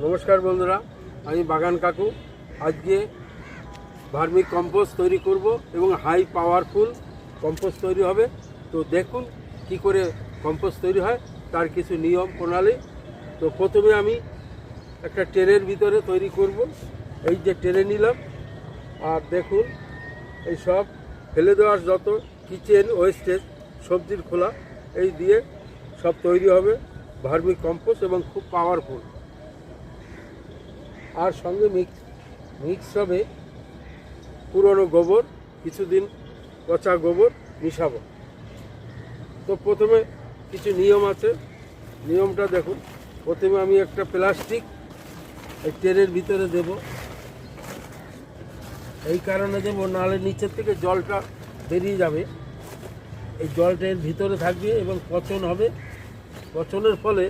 নমস্কার বন্ধুরা, আমি বাগান কাকু। আজকে ভার্মিক কম্পোস্ট তৈরি করব এবং হাই পাওয়ারফুল কম্পোস্ট তৈরি হবে। তো দেখুন কি করে কম্পোস্ট তৈরি হয়, তার কিছু নিয়ম প্রণালী। তো প্রথমে আমি একটা ট্রেনের ভিতরে তৈরি করব। এই যে ট্রেনে নিলাম। আর দেখুন, এই সব ফেলে দেওয়ার যত কিচেন, ওয়েস্টেজ, সবজির খোলা, এই দিয়ে সব তৈরি হবে ভার্মিক কম্পোস্ট এবং খুব পাওয়ারফুল। আর সঙ্গে মিক্স মিক্স হবে পুরনো গোবর, কিছুদিন পচা গোবর মিশাবো। তো প্রথমে কিছু নিয়ম আছে। নিয়মটা দেখুন। প্রথমে আমি একটা প্লাস্টিক এই ট্রেনের ভিতরে দেব। এই কারণে দেবো নাহলে নিচের থেকে জলটা বেরিয়ে যাবে। এই জলটা এর ভিতরে থাকবে এবং পচন হবে। পচনের ফলে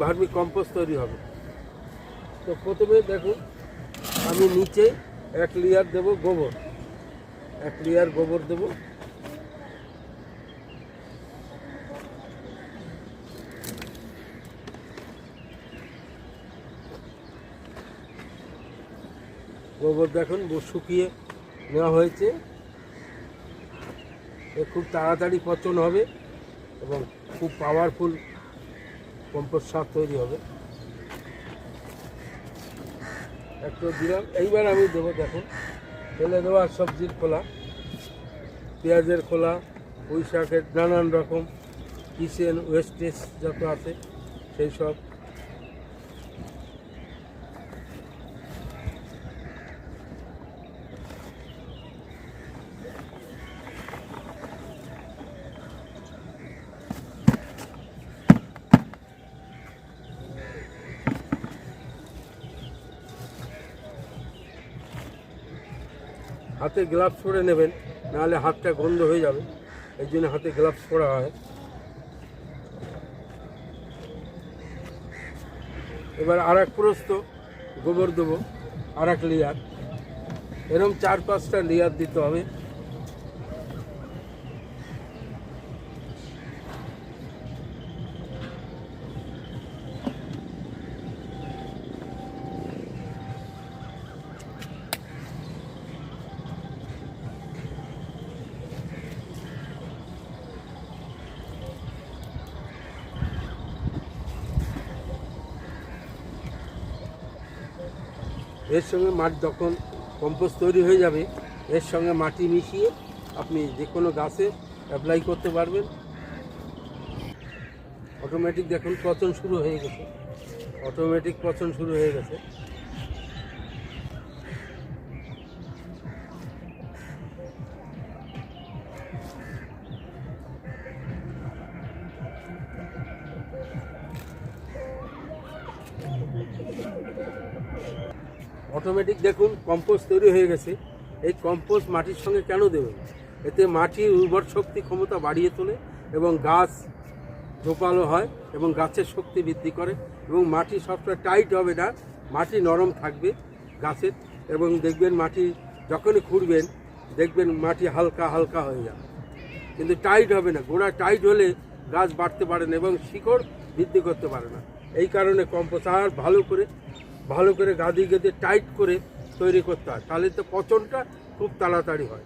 ভার্মিক কম্পোস্ট তৈরি হবে। তো প্রথমে দেখুন, আমি নিচে এক লেয়ার দেব গোবর। এক লেয়ার গোবর দেব। গোবর দেখুন শুকিয়ে নেওয়া হয়েছে। এ খুব তাড়াতাড়ি পচন হবে এবং খুব পাওয়ারফুল কম্পোস্ট সার তৈরি হবে। একটু দিলাম। এইবার আমি দেবো দেখুন। ফেলে দেওয়া সবজির খোলা। পেঁয়াজের খোলা, পুঁই শাকের নানান রকম, কিচেন, ওয়েস্টেজ যত আছে, সেই সব। হাতে গ্লাভস পরে নেবেন, নাহলে হাতটা গন্ধ হয়ে যাবে। এই জন্য হাতে গ্লাভস পরা হয়। এবার আর এক প্রস্ত গোবর দেবো আর এক লেয়ার এরম চার পাঁচটা লেয়ার দিতে হবে। এর সঙ্গে মাটি যখন কম্পোস্ট তৈরি হয়ে যাবে, এর সঙ্গে মাটি মিশিয়ে আপনি যে কোনো গাছে অ্যাপ্লাই করতে পারবেন। অটোমেটিক দেখুন পচন শুরু হয়ে গেছে। অটোমেটিক পচন শুরু হয়ে গেছে। অটোমেটিক দেখুন কম্পোস্ট তৈরি হয়ে গেছে। এই কম্পোস্ট মাটির সঙ্গে কেন দেবেন? এতে মাটির উর্বর শক্তি ক্ষমতা বাড়িয়ে তোলে এবং গাছ জোপালো হয় এবং গাছের শক্তি বৃদ্ধি করে এবং মাটি সবসময় টাইট হবে না, মাটি নরম থাকবে গাছের এবং দেখবেন মাটি যখনই খুঁড়বেন, দেখবেন মাটি হালকা হালকা হয়ে যাবে। কিন্তু টাইট হবে না, গোড়া টাইট হলে গাছ বাড়তে পারে না এবং শিকড় বৃদ্ধি করতে পারে না। এই কারণে কম্পোস্ট আর ভালো করে ভালো করে গাদি গেঁদে টাইট করে তৈরি করতে হয়। তাহলে তো পচনটা খুব তাড়াতাড়ি হয়।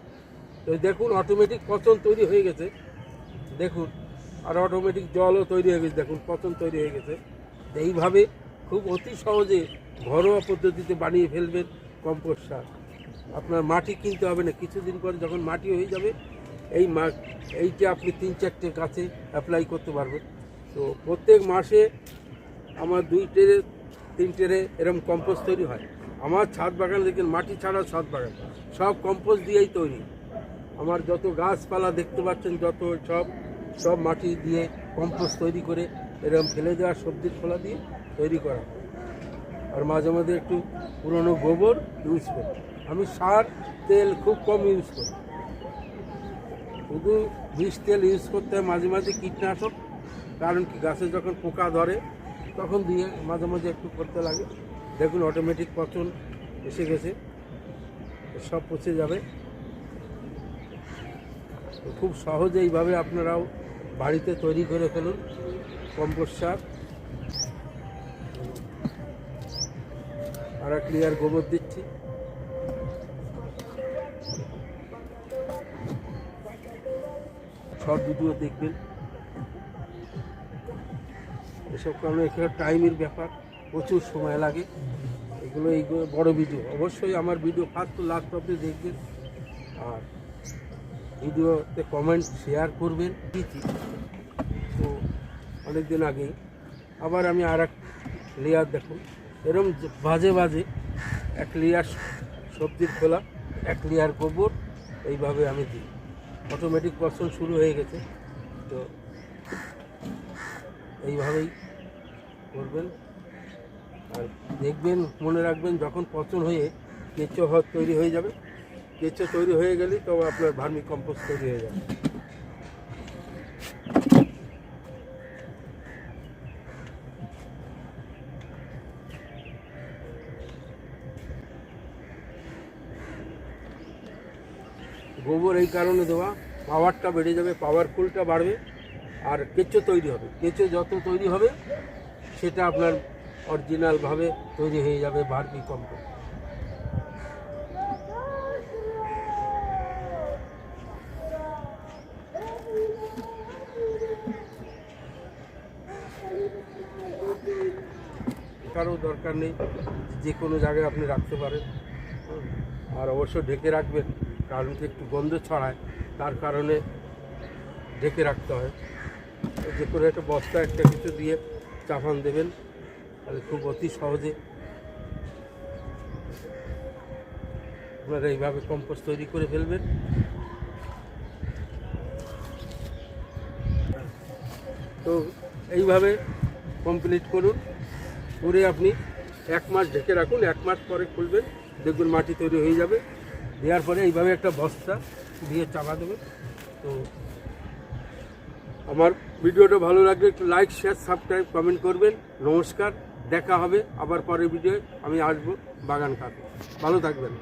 তো দেখুন অটোমেটিক পচন তৈরি হয়ে গেছে। দেখুন, আর অটোমেটিক জলও তৈরি হয়ে গেছে। দেখুন, পচন তৈরি হয়ে গেছে। এইভাবে খুব অতি সহজে ঘরোয়া পদ্ধতিতে বানিয়ে ফেলবেন কম্পোস্ট সার। আপনার মাটি কিনতে হবে না। কিছুদিন পরে যখন মাটি হয়ে যাবে, এই মা, এইটা আপনি তিন চারটে গাছে অ্যাপ্লাই করতে পারবেন। তো প্রত্যেক মাসে আমার দুই টেরে তিন টেরে এরকম কম্পোস্ট তৈরি হয়। আমার ছাদ বাগান দেখেন, মাটি ছাড়া ছাদ বাগান। সব কম্পোস্ট দিয়েই তৈরি। আমার যত গাছপালা দেখতে পাচ্ছেন, যত সব সব মাটি দিয়ে কম্পোস্ট তৈরি করে এরকম ফেলে দেওয়া সবজির খোলা দিয়ে তৈরি করা। আর মাঝে মাঝে একটু পুরনো গোবর ইউজ করি। আমি সার, তেল খুব কম ইউজ করি। শুধু বিষ তেল ইউজ করতে হয় মাঝে মাঝে কীটনাশক, কারণ কি? গাছে যখন পোকা ধরে তখন দিয়ে মাঝে মাঝে একটু করতে লাগে। দেখুন অটোমেটিক পচন এসে গেছে। সব পচে যাবে। খুব সহজে এইভাবে আপনারাও বাড়িতে তৈরি করে ফেলুন কম্পোস্ট সার। আর ক্লিয়ার গোবর দিচ্ছি। সব ভিডিও দেখবেন। এসব কারণে এখানে টাইমের ব্যাপার, প্রচুর সময় লাগে। এগুলো এইগুলো বড় ভিডিও অবশ্যই আমার ভিডিও ফার্স্ট লাস্ট অব্দি দেখবেন। আর ভিডিওতে কমেন্ট শেয়ার করবেন। দিচ্ছি তো অনেক দিন আগেই। আবার আমি আর এক লেয়ার দেখুন। এরম বাজে বাজে এক লেয়ার সবজির খোলা, এক লেয়ার গোবর, এইভাবে আমি দিই। অটোমেটিক পছন্দ শুরু হয়ে গেছে। তো এইভাবেই করবেন। আর দেখবেন, মনে রাখবেন, যখন পচন হয়ে কেঁচো হওয়ার তৈরি হয়ে যাবে, কেঁচো তৈরি হয়ে গেলেই তবে আপনার ভার্মি কম্পোস্ট তৈরি হয়ে যাবে। গোবর এই কারণে দেওয়া পাওয়ারটা বেড়ে যাবে পাওয়ারফুলটা বাড়বে, আর কেঁচো তৈরি হবে। কেঁচো যত তৈরি হবে সেটা আপনার অরিজিনালভাবে তৈরি হয়ে যাবে ভার্মি কম্পোস্ট কারও দরকার নেই, যে কোনো জায়গায় আপনি রাখতে পারেন। আর অবশ্য ঢেকে রাখবেন, কারণ কি একটু গন্ধ ছড়ায়, তার কারণে ঢেকে রাখতে হয়। যে কোনো একটা বস্তা একটা কিছু দিয়ে চাপান দেবেন, তাহলে খুব অতি সহজে আপনারা এইভাবে কম্পোস্ট তৈরি করে ফেলবেন। তো এইভাবে কমপ্লিট করুন। করে আপনি এক মাস ঢেকে রাখুন, এক মাস পরে খুলবেন, দেখবেন মাটি তৈরি হয়ে যাবে। দেওয়ার পরে এইভাবে একটা বস্তা দিয়ে চাপা দেবেন। তো আমার ভিডিওটা ভালো লাগলে একটু লাইক শেয়ার সাবস্ক্রাইব কমেন্ট করবেন। নমস্কার, দেখা হবে আবার পরের ভিডিও আমি আসব বাগান কাটে ভালো থাকবেন।